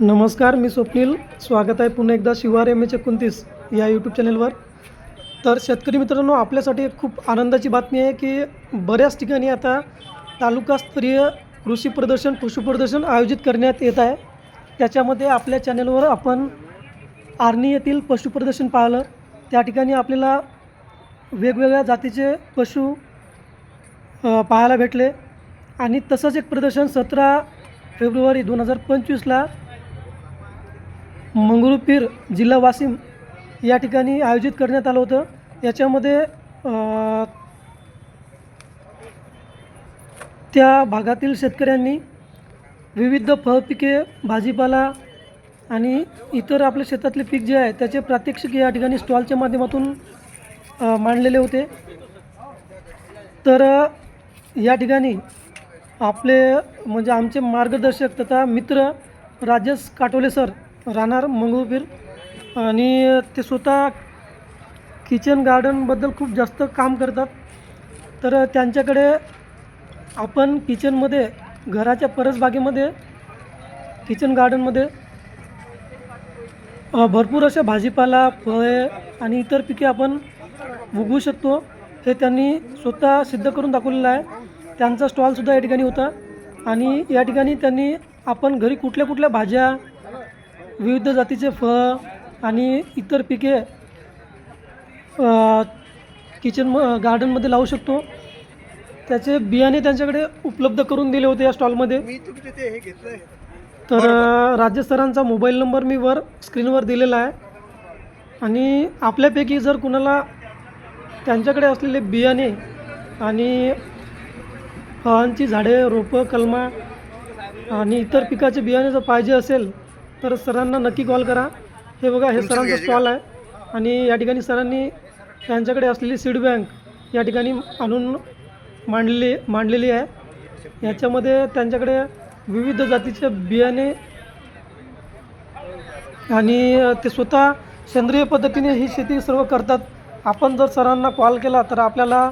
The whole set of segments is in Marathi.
नमस्कार मी स्वप्नील. स्वागत आहे पुन्हा एकदा शिवार एम एच एकोणतीस या यूट्यूब चॅनलवर तर शेतकरी मित्रांनो आपल्यासाठी एक खूप आनंदाची बातमी आहे की बऱ्याच ठिकाणी आता तालुकास्तरीय कृषी प्रदर्शन पशु प्रदर्शन आयोजित करण्यात येत आहे. त्याच्यामध्ये आपल्या चॅनलवर आपण आर्णी येथील पशु प्रदर्शन पाहिलं. त्या ठिकाणी आपल्याला वेगवेगळ्या जातीचे पशु पाहायला भेटले. आणि तसंच एक प्रदर्शन सतरा फेब्रुवारी दोन हजार पंचवीसला मंगरुळपीर जिल्हा वाशिम या ठिकाणी आयोजित करण्यात आलं होतं. याच्यामध्ये त्या भागातील शेतकऱ्यांनी विविध फळपिके भाजीपाला आणि इतर आपल्या शेतातले पीक जे आहे त्याचे प्रात्यक्षिक या ठिकाणी स्टॉलच्या माध्यमातून मांडलेले होते. तर या ठिकाणी आपले म्हणजे आमचे मार्गदर्शक तथा मित्र राजेश काटोले सर राहणार मंगळूरपीर आणि ते स्वतः किचन गार्डनबद्दल खूप जास्त काम करतात. तर त्यांच्याकडे आपण किचनमध्ये घराच्या परसबागेमध्ये किचन गार्डनमध्ये भरपूर अशा भाजीपाला फळे आणि इतर पिके आपण उगवू शकतो. हे त्यांनी स्वतः सिद्ध करून दाखवलेलं आहे. त्यांचा स्टॉलसुद्धा या ठिकाणी होता. आणि या ठिकाणी त्यांनी आपण घरी कुठल्या कुठल्या भाज्या विविध जातीचे फळ आणि इतर पिके किचन म गार्डनमध्ये लावू शकतो. त्याचे बियाणे त्यांच्याकडे उपलब्ध करून दिले होते या स्टॉलमध्ये तर अ, राजेश सरांचा मोबाईल नंबर मी वर स्क्रीनवर दिलेला आहे. आणि आपल्यापैकी जर कुणाला त्यांच्याकडे असलेले बियाणे आणि फळांची झाडे रोपं कलमा आणि इतर पिकाचे बियाणे जर पाहिजे असेल तर सरांना नक्की कॉल करा. हे बघा हे सरांचा स्टॉल आहे आणि या ठिकाणी सरांनी त्यांच्याकडे असलेली सीड बँक या ठिकाणी आणून मांडलेली मांडलेली आहे. याच्यामध्ये त्यांच्याकडे विविध जातीचे बियाणे आणि ते स्वतः सेंद्रिय पद्धतीने ही शेती सर्व करतात. आपण जर सरांना कॉल केला तर आपल्याला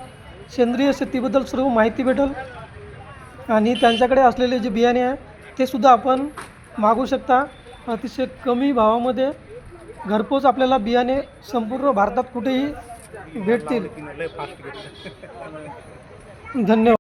सेंद्रिय शेतीबद्दल सर्व माहिती भेटेल आणि त्यांच्याकडे असलेले जे बियाणे आहे ते सुद्धा आपण मागू शकता. अतिशय कमी भावामध्ये घरपोच आपल्याला बियाणे संपूर्ण भारतात कुठेही भेटतील. धन्यवाद.